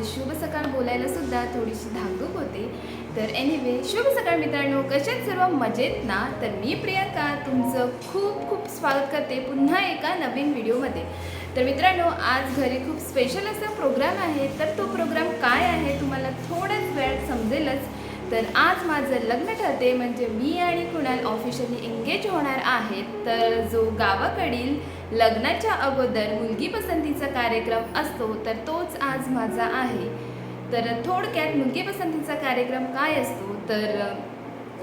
शुभ शुभ सकाळ बोलायला सुद्धा थोडीशी धाकधूक होते. तर एनिवे शुभ सकाळ मित्रांनो कशात सर्व? मजेत ना? तर मी प्रियंका तुमचं खूप खूप स्वागत करते पुन्हा एका नवीन व्हिडिओमध्ये. तर मित्रांनो आज घरी खूप स्पेशल असा प्रोग्राम आहे. तर तो प्रोग्राम काय आहे? तुम्हाला थोड्याच वेळात समजेलच. तर आज माझं लग्न ठरते म्हणजे मी आणि कुणाल ऑफिशियली एंगेज होणार आहेत. तर जो गावाकडील लग्नाच्या अगोदर मुलगी पसंतीचा कार्यक्रम असतो तर तोच आज माझा आहे. तर थोडक्यात मुलगी पसंतीचा कार्यक्रम काय असतो? तर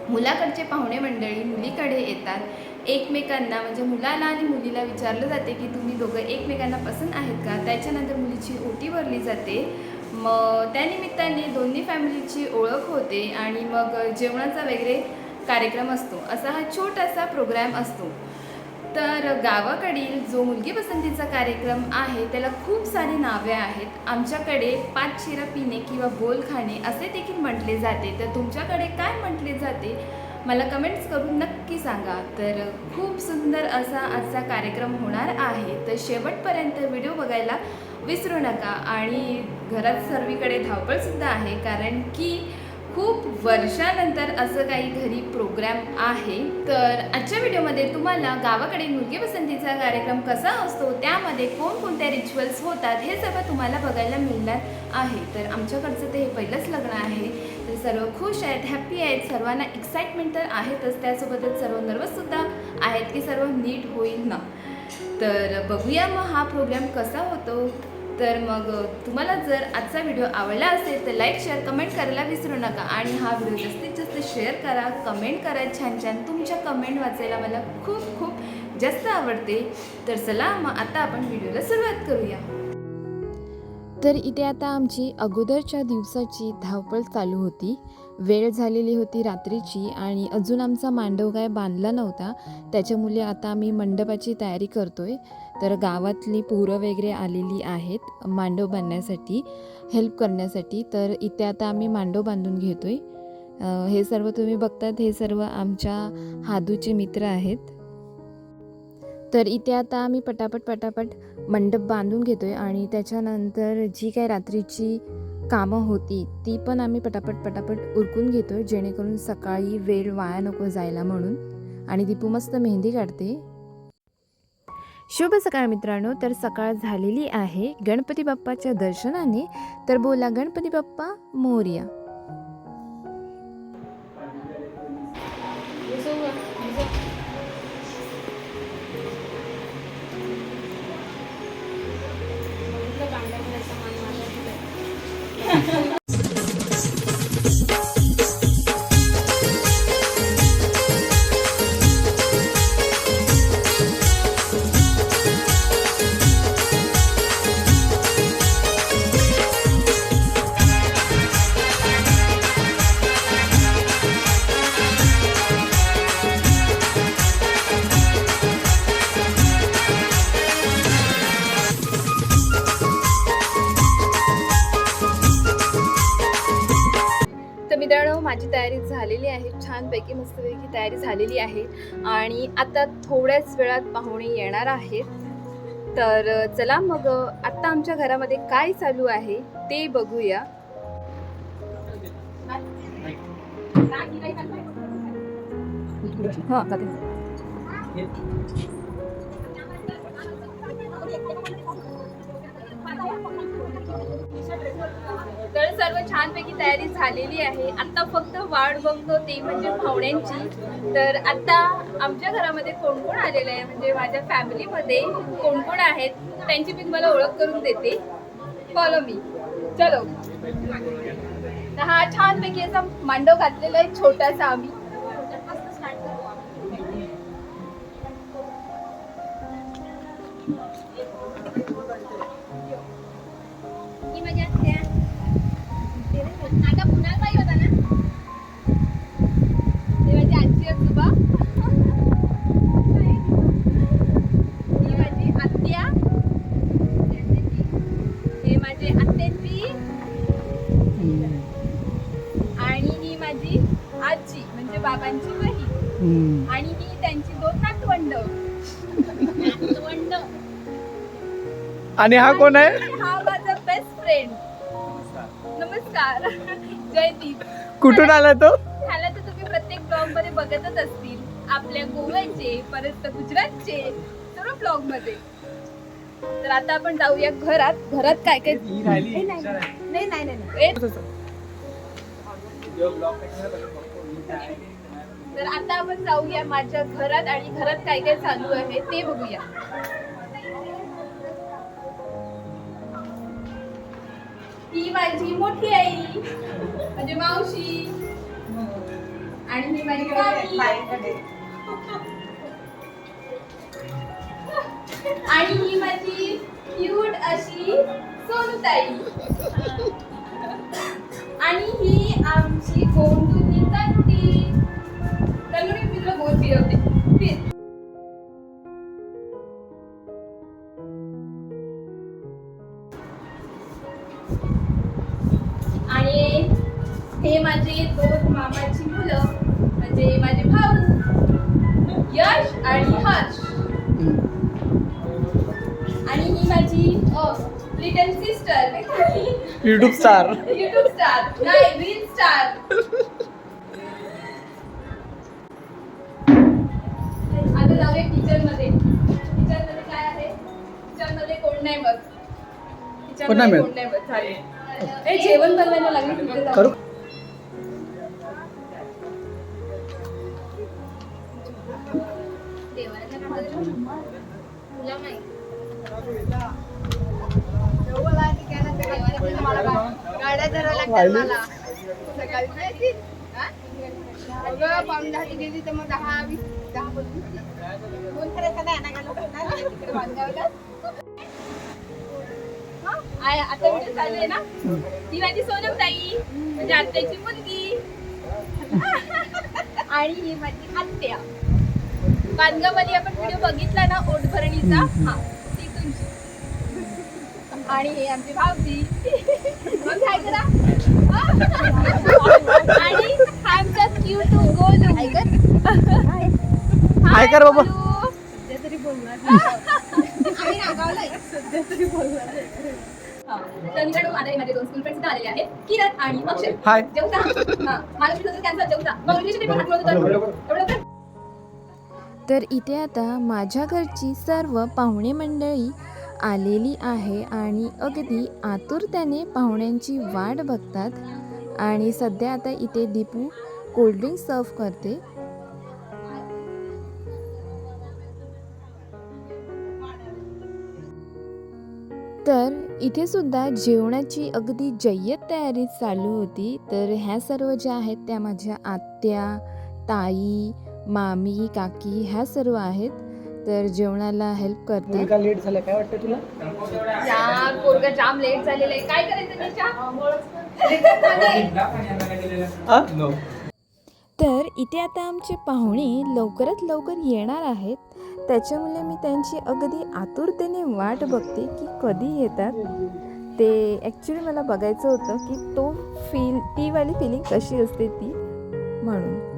मुलाकडचे पाहुणे मंडळी मुलीकडे येतात. एकमेकांना म्हणजे मुलाला आणि मुलीला विचारलं जाते की तुम्ही दोघं एकमेकांना पसंत आहेत का? त्याच्यानंतर मुलीची ओटी भरली जाते. मग त्यानिमित्ताने दोन्ही फॅमिलीची ओळख होते आणि मग जेवणाचा वगैरे कार्यक्रम असतो. असा हा छोटासा प्रोग्राम असतो. तर गावाकडील जो मुलगी पसंतीचा कार्यक्रम आहे त्याला खूप सारी नावे आहेत. आमच्याकडे पाच शिरा पिणे किंवा बोल खाणे असे देखील म्हटले जाते. तर तुमच्याकडे काय म्हटले जाते? मला कमेंट्स करून नक्की सांगा. तर खूप सुंदर असा आजचा कार्यक्रम होणार आहे. तर शेवटपर्यंत व्हिडिओ बघायला विसरू नका. आणि घरात सर्वीकडे धावपळसुद्धा आहे कारण की खूप वर्षानंतर असं काही घरी प्रोग्राम आहे. तर आजच्या व्हिडिओमध्ये तुम्हाला गावाकडे मुलगी पसंतीचा कार्यक्रम कसा असतो त्यामध्ये कोणकोणत्या रिच्युअल्स होतात हे सर्व तुम्हाला बघायला मिळणार आहे. तर आमच्याकडचं ते हे पहिलंच लग्न आहे. तर सर्व खुश आहेत हॅप्पी आहेत सर्वांना एक्साइटमेंट तर आहेतच त्यासोबतच सर्व नर्वससुद्धा आहेत की सर्व नीट होईल ना. तर बघूया मग हा प्रोग्राम कसा होतो. तर मग तुम्हाला जर आजचा व्हिडिओ आवडला असेल तर लाईक शेअर कमेंट करायला विसरू नका. आणि हा व्हिडिओ जास्तीत जास्त शेअर करा कमेंट करा छान छान. तुमच्या कमेंट वाचायला मला खूप खूप जास्त आवडते. तर चला मग आता आपण व्हिडिओला सुरुवात करूया. तर इथे आता आमची अगोदरच्या दिवसाची धावपळ चालू होती. वेळ झालेली होती रात्रीची आणि अजून आमचा मांडव काय बांधला नव्हता. त्याच्यामुळे आता आम्ही मंडपाची तयारी करतोय. तर गावातली पोरं वगैरे आलेली आहेत मांडव बांधण्यासाठी हेल्प करण्यासाठी. तर इथे आता आम्ही मांडव बांधून घेतो आहे हे सर्व तुम्ही बघतात हे सर्व आमच्या हादूचे मित्र आहेत. तर इथे आता आम्ही पटापट पटापट मंडप बांधून घेतो आहे आणि त्याच्यानंतर जी काही रात्रीची कामं होती ती पण आम्ही पटापट पटापट उरकून घेतो आहे जेणेकरून सकाळी वेळ वाया नको जायला म्हणून. आणि दीपू मस्त मेहंदी काढते. शुभ सकाळ मित्रांनो तर सकाळ झालेली आहे. गणपती बाप्पाच्या दर्शनाने तर बोला गणपती बाप्पा मोर्या. तयारी झालेली आहे. आणि आता थोड्याच वेळात पाहुणे येणार आहेत. तर चला मग आत्ता आमच्या घरामध्ये काय चालू आहे ते बघूया. हां तर सर्व छानपैकी तयारी झालेली आहे. आता फक्त वाढ बघतो ते म्हणजे पाहुण्यांची तर आता आमच्या घरामध्ये कोण कोण आलेलं आहे? म्हणजे माझ्या फॅमिलीमध्ये कोण कोण आहेत? त्यांची मी तुम्हाला ओळख करून देते. फॉलो मी चलो. हा छानपैकी असा मांडव घातलेला आहे छोटासा आम्ही. आणि ही माझी आजी म्हणजे बाबांची बहीण. आणि ही त्यांची दोन नातवंड. नातवंड. आणि हा कोण आहे? कुठून आला तो? ह्याला तर तुम्ही प्रत्येक ब्लॉगमध्ये बघतच असतील. आपल्या गोव्याचे परत गुजरातचे सर्व ब्लॉगमध्ये. तर आता आपण जाऊया घरात. घरात काय काय ए, नाही, नाही नाही नाही नाही. ए, तर आता आपण जाऊया माझ्या घरात आणि घरात काय काय चालू आहे ते बघूया. ही माझी मोठी आई. म्हणजे मावशी. आणि ही माझी मामी. आणि ही माझी क्यूट अशी सोनूताई. आणि ही आमची गोंडूची तंटी तनुने मी तुला गोल फिरवते फिर युट्यूब स्टार युट्यूब स्टार नाही रील स्टार आता जाऊया किचनमध्ये. किचनमध्ये काय आहे? किचनमध्ये कोण नाही बघ. किचन कोण नाही मध्ये? कोण नाही चालेल. ए जेवण बनवायला लागले तिथे जाऊ. करू. देवाला काय म्हणतात? तुला माहीत. गाड्या धरायला लागतात वाहिली? मला. सकाळी जायची? अगं पाऊण दहाची गेली तर मग दहा वीस दहा पंचवीस कोण करायचं नाही ना घालून नाही ना तिकडे बांधावलं आय- आता व्हिडिओ चालू आहे ना? ती माझी सोनम ताई म्हणजे आत्याची मुलगी. आणि ही माझी आत्या. बांधगावमध्ये आपण व्हिडिओ बघितला ना ओटभरणीचा? हा ती तुमची. आणि हे आमचे मग काय करा आणि आमचा क्यूट गोलू हाय कर बाबा. गोलू. सध्या तरी बोलणार आणि रागावलाय सध्या तरी बोलणार हा. तर मित्रांनो आता माझे दोन स्कूल फ्रेंड्स इथं आलेले आहेत किरण आणि अक्षय हाय. जेवता हा मला तुझं कॅन्सर जेवता मग इंग्लिश पेपर हात मिळवत होता. एवढं कर. तर इथे आता माझ्या घरची सर्व पाहुणे मंडळी आलेली आहे आणि अगदी आतुरतेने पाहुण्यांची वाट बघतात. आणि सध्या आता इथे दीपू कोल्ड्रिंक सर्व करते. तर इथे सुद्धा जेवणाची अगदी जय्यत तयारी चालू होती. तर ह्या सर्व ज्या आहेत त्या माझ्या आत्या ताई मामी काकी ह्या सर्व आहेत. तर जेवणाला हेल्प करतात मुलगा लेट झाला काय वाटतं तुला? पोरगा जाम लेट झालेला आहे. काय करायचं त्याच्या हा? तर इथे आता आमचे पाहुणे लवकरात लवकर येणार आहेत. त्याच्यामुळे मी त्यांची अगदी आतुरतेने वाट बघते की कधी येतात. ते ॲक्च्युली मला बघायचं होतं की तो फील ती वाली फिलिंग कशी असते ती म्हणून.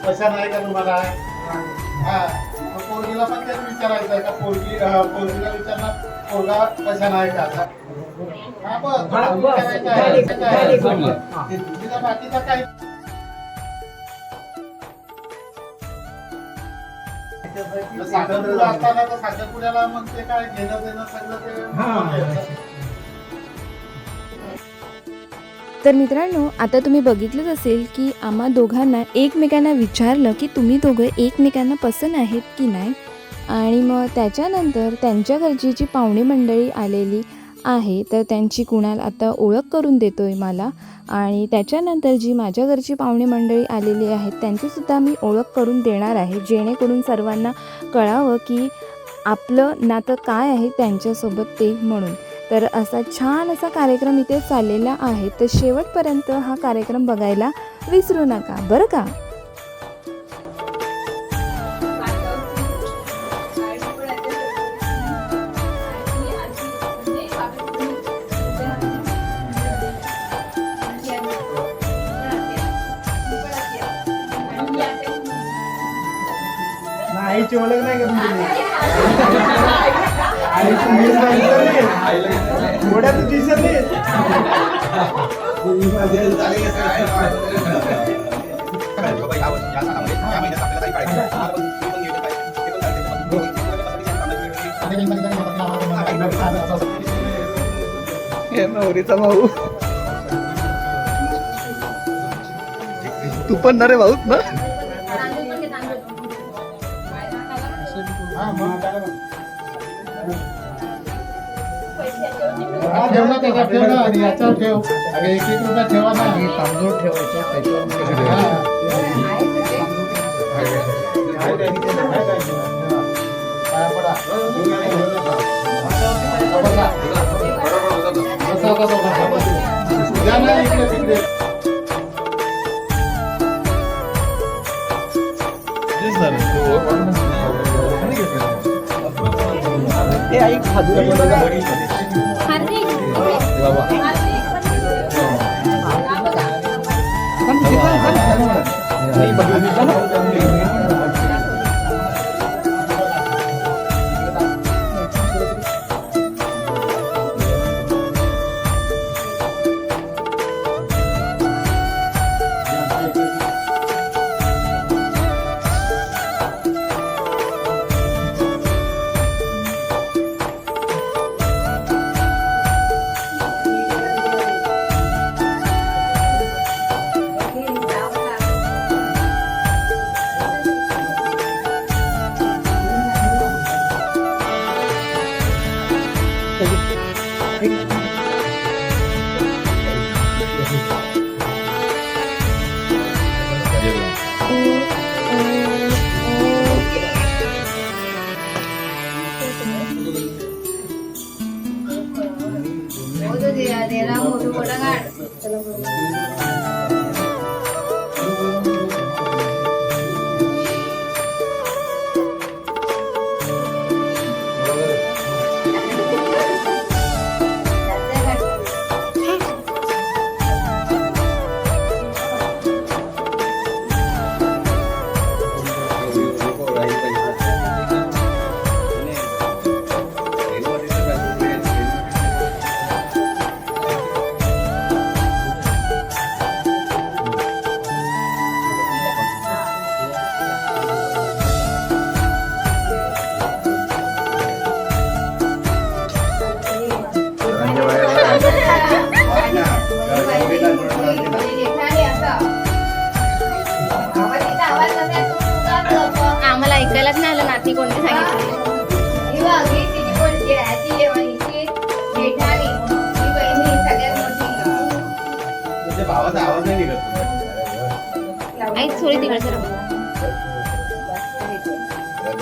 पसंत आहे का तुम्हाला? हा. पोरगीला पण तेच विचारायचं आहे का? पोरगी पोरगीला विचारणार पोरगा पसंत आहे का असं हा बस. थोडं विचारायचं आहे. तिचा बाकीचा काही मग साखरपुडा असताना तर साखरपुड्याला मग ते काय घेणं देणं सगळं ते तर मित्रांनो आता तुम्ही बघितलंच असेल की आम्हा दोघांना एकमेकांना विचारलं की तुम्ही दोघं एकमेकांना पसंत आहेत की नाही? आणि मग त्याच्यानंतर त्यांच्या घरची जी पाहुणे मंडळी आलेली आहे तर त्यांची कुणाल आता ओळख करून देतो आहे मला. आणि त्याच्यानंतर जी माझ्या घरची पाहुणे मंडळी आलेली आहेत त्यांचीसुद्धा मी ओळख करून देणार आहे. जेणेकरून सर्वांना कळावं की आपलं नातं काय आहे त्यांच्यासोबत ते म्हणून. तर असा छान असा कार्यक्रम इथे चाललेला आहे. तर शेवटपर्यंत हा कार्यक्रम बघायला विसरू नका. बरं का? आईची ओळख नाही का नवरीचा भाऊ तू पण ना रे भाऊ ना? हा, ठेव ना त्याच्यात ठेव ना आणि याच्यावर ठेव अगं एक एक रुपया ठेवा ना. तांदूळ ठेवायचे हे आई खाजू आम्हाला निघत आई थोडी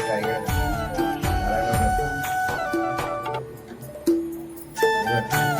तिकडे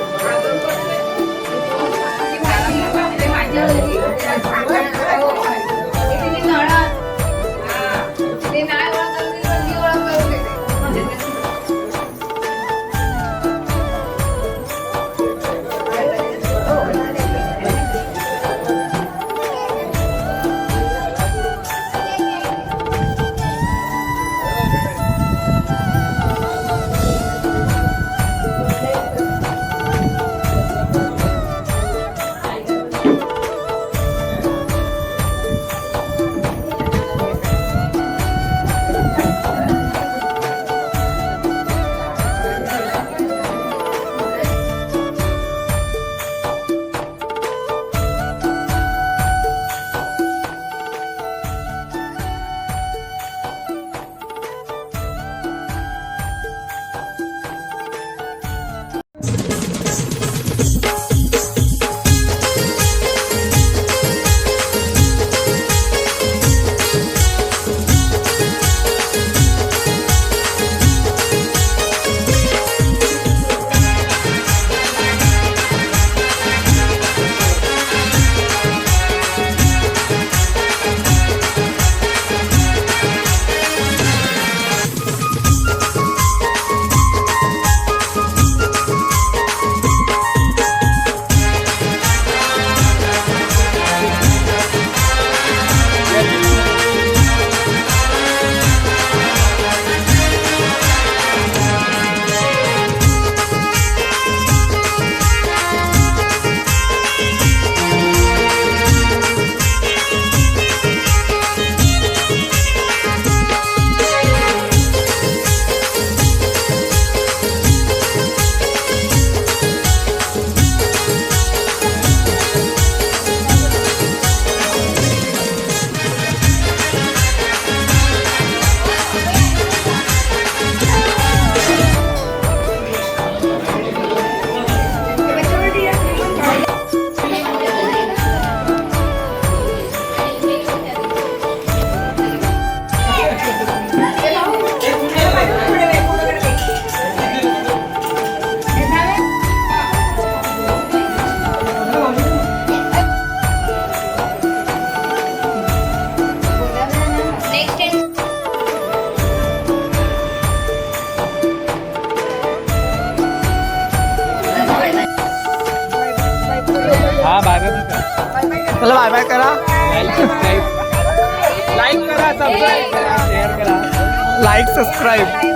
करा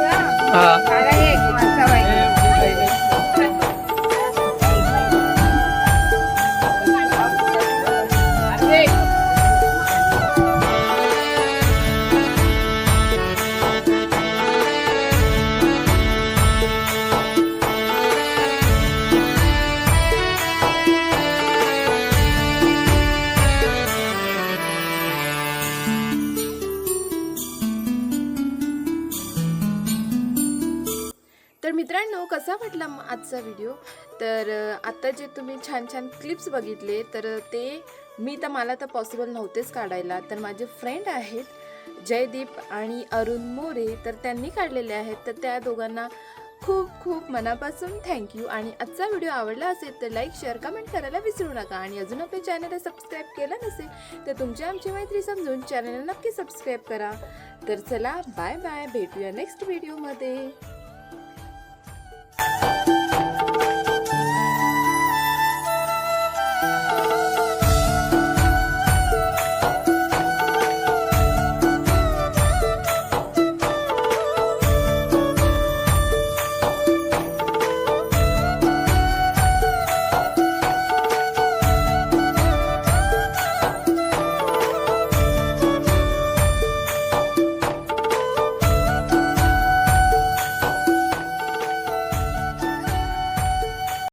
कसा वाटला आजचा व्हिडिओ तर आत्ता जे तुम्ही छान छान क्लिप्स बघितले तर ते मी तर मला तर पॉसिबल नव्हतेच काढायला. तर माझे फ्रेंड आहेत जयदीप आणि अरुण मोरे तर त्यांनी काढलेले आहेत. तर त्या दोघांना खूप खूप मनापासून थँक्यू आणि आजचा व्हिडिओ आवडला असेल तर लाईक शेअर कमेंट करायला विसरू नका. आणि अजून आपल्या चॅनलला सबस्क्राईब केलं नसेल तर तुमची आमची मैत्री समजून चॅनलला नक्की सबस्क्राईब करा. तर चला बाय बाय भेटूया नेक्स्ट व्हिडिओमध्ये Bye.